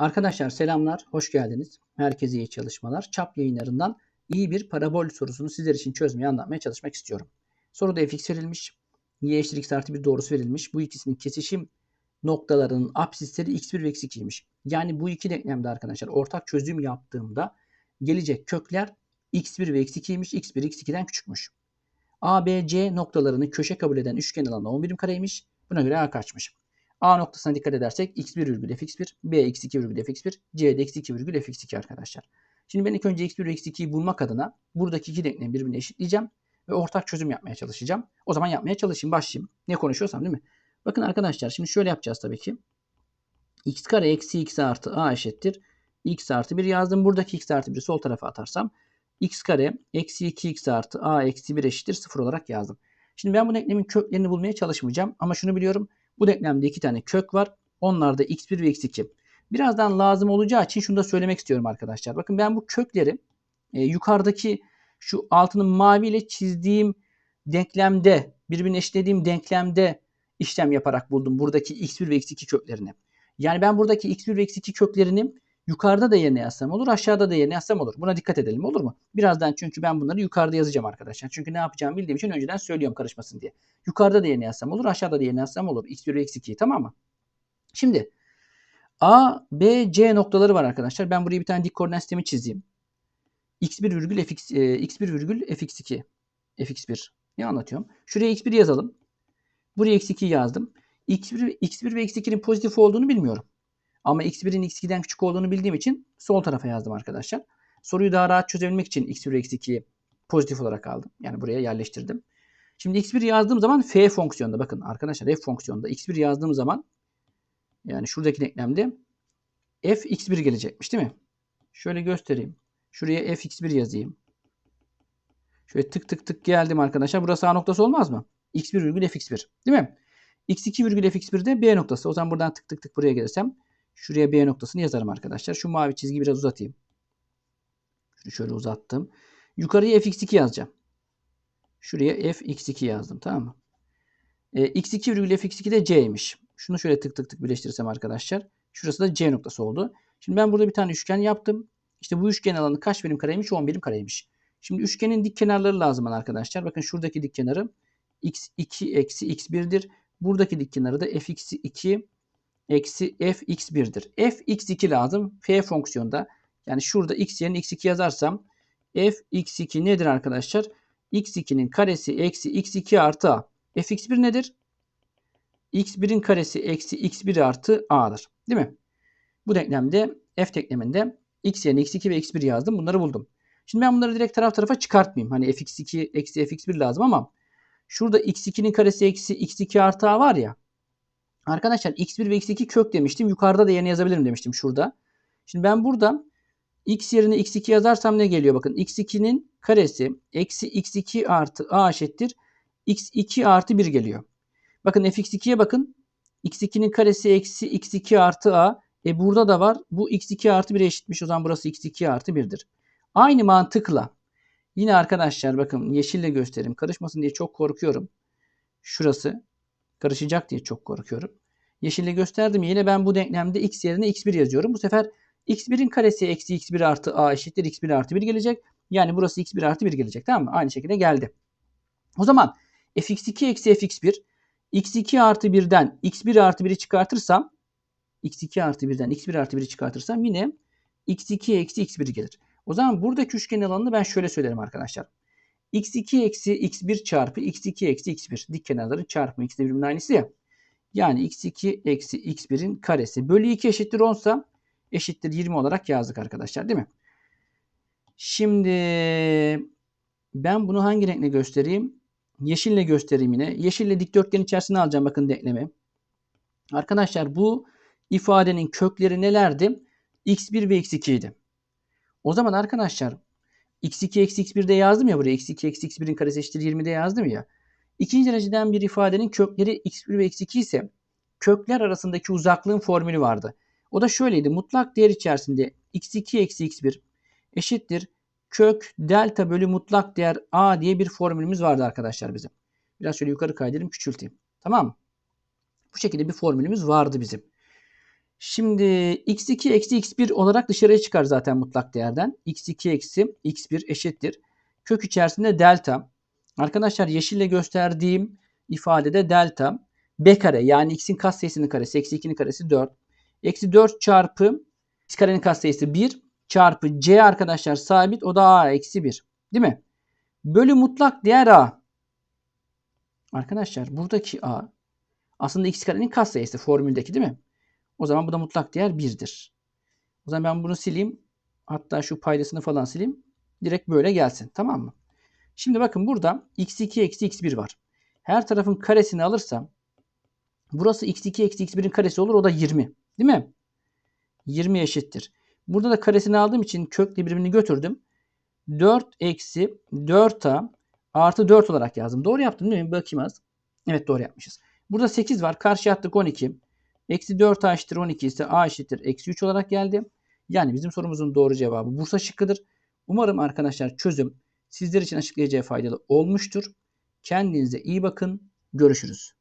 Arkadaşlar selamlar, hoş geldiniz. Herkese iyi çalışmalar. Çap yayınlarından iyi bir parabol sorusunu sizler için çözmeye anlatmaya çalışmak istiyorum. Soruda fx verilmiş, y eşittir x artı bir doğrusu verilmiş. Bu ikisinin kesişim noktalarının apsisleri x1 ve x2'ymiş. Yani bu iki denklemde arkadaşlar ortak çözüm yaptığımda gelecek kökler x1 ve x2'ymiş. x1 x2'den küçükmüş. A, B, C noktalarını köşe kabul eden üçgen alanı 10 birim kareymiş. Buna göre A kaçmış? A noktasına dikkat edersek x1 virgül fx1, b x2 virgül fx1, c de x2 virgül fx2 arkadaşlar. Şimdi ben ilk önce x1 ve x2'yi bulmak adına buradaki iki denklemi birbirine eşitleyeceğim ve ortak çözüm yapmaya çalışacağım. O zaman yapmaya çalışayım, başlayayım. Ne konuşuyorsam değil mi? Bakın arkadaşlar şimdi şöyle yapacağız tabii ki. x kare eksi x artı a eşittir. x artı 1 yazdım. Buradaki x artı 1'i sol tarafa atarsam x kare eksi 2x artı a eksi 1 eşittir 0 olarak yazdım. Şimdi ben bu denklemin köklerini bulmaya çalışmayacağım ama şunu biliyorum. Bu denklemde iki tane kök var. Onlar da x1 ve x2. Birazdan lazım olacağı için şunu da söylemek istiyorum arkadaşlar. Bakın ben bu kökleri e, yukarıdaki şu altının maviyle çizdiğim denklemde, birbirine eşitlediğim denklemde işlem yaparak buldum buradaki x1 ve x2 köklerini. Yani ben buradaki x1 ve x2 köklerini yukarıda da yerine yazsam olur, aşağıda da yerine yazsam olur. Buna dikkat edelim olur mu? Birazdan çünkü ben bunları yukarıda yazacağım arkadaşlar. Çünkü ne yapacağımı bildiğim için önceden söylüyorum karışmasın diye. Yukarıda da yerine yazsam olur, aşağıda da yerine yazsam olur. x1 ve x2'yi tamam mı? Şimdi A, B, C noktaları var arkadaşlar. Ben buraya bir tane dik koordinat sistemi çizeyim. x1 virgül fx, e, x1 virgül fx2 fx1 ne anlatıyorum? Şuraya x1 yazalım. Buraya x2 yazdım. x1, x1 ve x2'nin pozitif olduğunu bilmiyorum. Ama x1'in x2'den küçük olduğunu bildiğim için sol tarafa yazdım arkadaşlar. Soruyu daha rahat çözebilmek için x1 ve x2'yi pozitif olarak aldım. Yani buraya yerleştirdim. Şimdi x1 yazdığım zaman f fonksiyonda bakın arkadaşlar f fonksiyonda x1 yazdığım zaman yani şuradaki denklemde f x1 gelecekmiş değil mi? Şöyle göstereyim. Şuraya f x1 yazayım. Şöyle tık tık tık geldim arkadaşlar. Burası A noktası olmaz mı? x1 virgül fx1 değil mi? x2 virgül fx1 de B noktası. O zaman buradan tık tık tık buraya gelirsem şuraya B noktasını yazarım arkadaşlar. Şu mavi çizgiyi biraz uzatayım. Şunu şöyle uzattım. Yukarıya fx2 yazacağım. Şuraya fx2 yazdım tamam mı? E, x2 virgül fx2 de c'ymiş. Şunu şöyle tık tık tık birleştirirsem arkadaşlar. Şurası da c noktası oldu. Şimdi ben burada bir tane üçgen yaptım. İşte bu üçgen alanı kaç birim kareymiş? 10 birim kareymiş. Şimdi üçgenin dik kenarları lazım arkadaşlar. Bakın şuradaki dik kenarı x2 eksi x1'dir. Buradaki dik kenarı da fx2 eksi fx1'dir. fx2 lazım. f fonksiyonda. Yani şurada x yerine x2 yazarsam fx2 nedir arkadaşlar? x2'nin karesi eksi x2 artı a. fx1 nedir? x1'in karesi eksi x1 artı a'dır. Değil mi? Bu denklemde f denkleminde x yerine x2 ve x1 yazdım. Bunları buldum. Şimdi ben bunları direkt taraf tarafa çıkartmayayım. Hani fx2 eksi fx1 lazım ama şurada x2'nin karesi eksi x2 artı a var ya. Arkadaşlar x1 ve x2 kök demiştim. Yukarıda da yerine yazabilirim demiştim şurada. Şimdi ben burada x yerine x2 yazarsam ne geliyor? Bakın x2'nin karesi eksi x2 artı a eşittir. x2 artı 1 geliyor. Bakın fx2'ye bakın. x2'nin karesi eksi x2 artı a. E burada da var. Bu x2 artı 1'e eşitmiş. O zaman burası x2 artı 1'dir. Aynı mantıkla yine arkadaşlar bakın yeşille göstereyim. Karışmasın diye çok korkuyorum. Şurası karışacak diye çok korkuyorum. Yeşille gösterdim. Yine ben bu denklemde x yerine x1 yazıyorum. Bu sefer x1'in karesi eksi x1 artı a eşittir x1 artı 1 gelecek. Yani burası x1 artı 1 gelecek. Tamam mı? Aynı şekilde geldi. O zaman fx2 eksi fx1 x2 artı 1'den x1 artı 1'i çıkartırsam x2 artı 1'den x1 artı 1'i çıkartırsam yine x2 eksi x1 gelir. O zaman buradaki üçgen alanını ben şöyle söylerim arkadaşlar. X2 eksi x1 çarpı x2 eksi x1 dik kenarların çarpımı x birbirinin aynısı ya. Yani x2 eksi x1'in karesi bölü 2 eşittir 10 ise eşittir 20 olarak yazdık arkadaşlar değil mi? Şimdi ben bunu hangi renkle göstereyim? Yeşille göstereyim yine. Yeşille dikdörtgen içerisine alacağım bakın denklemi. Arkadaşlar bu ifadenin kökleri nelerdi? x1 ve x2 idi. O zaman arkadaşlar x2 eksi x1'de yazdım ya buraya. x2 eksi x1'in karesi eşittir 20'de yazdım ya. İkinci dereceden bir ifadenin kökleri x1 ve x2 ise kökler arasındaki uzaklığın formülü vardı. O da şöyleydi. Mutlak değer içerisinde x2 eksi x1 eşittir kök delta bölü mutlak değer a diye bir formülümüz vardı arkadaşlar bizim. Biraz şöyle yukarı kaydırayım küçülteyim. Tamam mı? Bu şekilde bir formülümüz vardı bizim. Şimdi x2 eksi x1 olarak dışarıya çıkar zaten mutlak değerden. x2 eksi x1 eşittir. Kök içerisinde delta. Arkadaşlar yeşille gösterdiğim ifadede delta. b kare yani x'in katsayısının karesi eksi 2'nin karesi 4. Eksi 4 çarpı x karenin katsayısı 1 çarpı c arkadaşlar sabit o da a eksi 1. Değil mi? Bölü mutlak değer a. Arkadaşlar buradaki a aslında x karenin katsayısı formüldeki değil mi? O zaman bu da mutlak değer 1'dir. O zaman ben bunu sileyim. Hatta şu paydasını falan sileyim. Direkt böyle gelsin. Tamam mı? Şimdi bakın burada x2 eksi x1 var. Her tarafın karesini alırsam burası x2 eksi x1'in karesi olur. O da 20. Değil mi? 20 eşittir. Burada da karesini aldığım için kökle birbirini götürdüm. 4 eksi 4a artı 4 olarak yazdım. Doğru yaptım değil mi? Bakayım az. Evet doğru yapmışız. Burada 8 var. Karşı attık 12. Eksi 4a eşittir 12 ise a eşittir eksi 3 olarak geldi. Yani bizim sorumuzun doğru cevabı Bursa şıkkıdır. Umarım arkadaşlar çözüm sizler için açıklayacağı faydalı olmuştur. Kendinize iyi bakın. Görüşürüz.